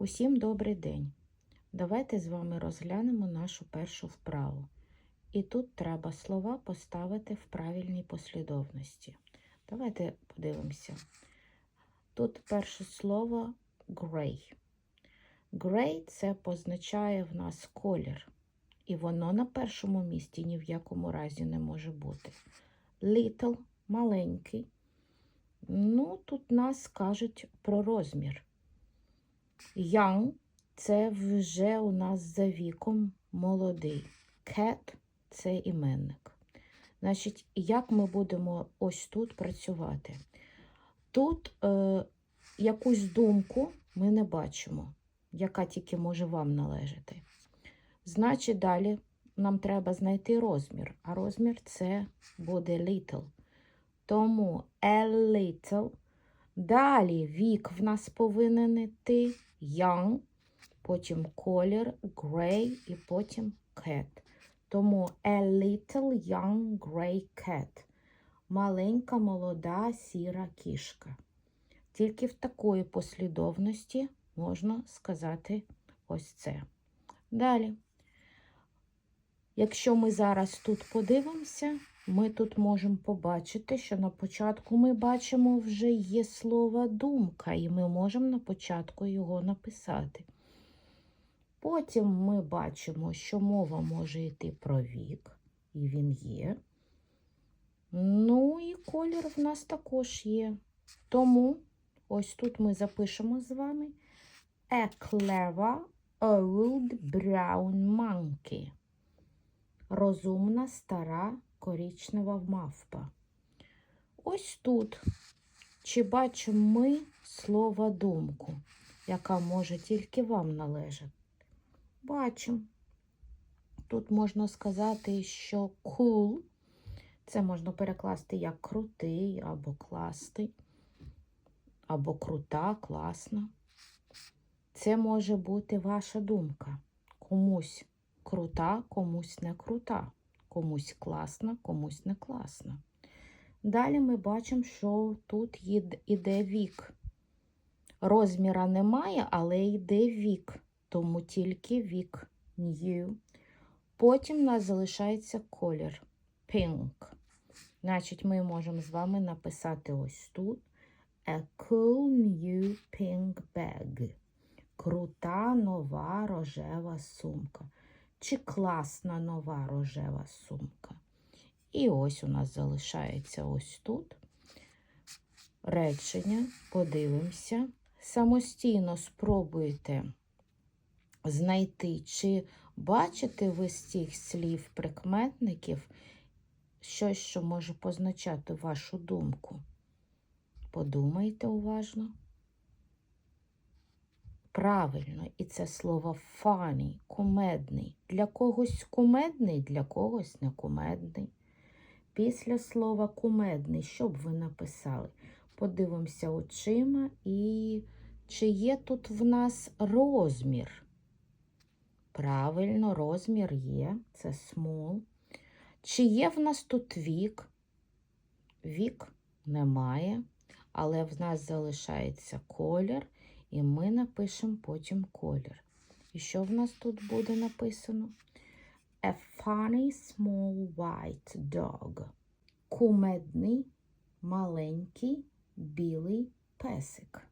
Усім добрий день! Давайте з вами розглянемо нашу першу вправу. І тут треба слова поставити в правильній послідовності. Давайте подивимося. Тут перше слово grey. Grey це позначає в нас колір. І воно на першому місці ні в якому разі не може бути. Little маленький. Ну, тут нас кажуть про розмір. Young – це вже у нас за віком молодий. Cat – це іменник. Значить, як ми будемо ось тут працювати? Тут е, якусь думку ми не бачимо, яка тільки може вам належати. Значить, далі нам треба знайти розмір, а розмір це буде little. Тому a little. Далі вік в нас повинен йти young, потім колір grey і потім cat. Тому a little young grey cat. Маленька молода сіра кішка. Тільки в такої послідовності можна сказати ось це. Далі. Якщо ми зараз тут подивимося, ми тут можемо побачити, що на початку ми бачимо вже є слово думка, і ми можемо на початку його написати. Потім ми бачимо, що мова може йти про вік, і він є. Ну і колір в нас також є. Тому ось тут ми запишемо з вами A clever old brown monkey. Розумна стара корічнева мавпа. Ось тут. Чи бачимо ми слово думку, яка може тільки вам належати? Бачимо. Тут можна сказати, що cool це можна перекласти як крутий або класний, або крута, класна. Це може бути ваша думка. Комусь крута, комусь не крута, комусь класна, комусь не класна. Далі ми бачимо, що тут іде вік. Розміра немає, але йде вік, тому тільки вік new. Потім у нас залишається колір pink. Значить, ми можемо з вами написати ось тут A cool new pink bag. Крута нова рожева сумка. Чи класна нова рожева сумка. І ось у нас залишається ось тут речення. Подивимося. Самостійно спробуйте знайти, чи бачите ви з цих слів прикметників щось, що може позначати вашу думку. Подумайте уважно. Правильно, і це слово funny, кумедний. Для когось кумедний, для когось не кумедний. Після слова кумедний, що б ви написали? Подивимося очима і чи є тут в нас розмір? Правильно, розмір є, це small. Чи є в нас тут вік? Вік немає, але в нас залишається колір, і ми напишемо потім колір. І що в нас тут буде написано? A funny small white dog. Кумедний маленький білий песик.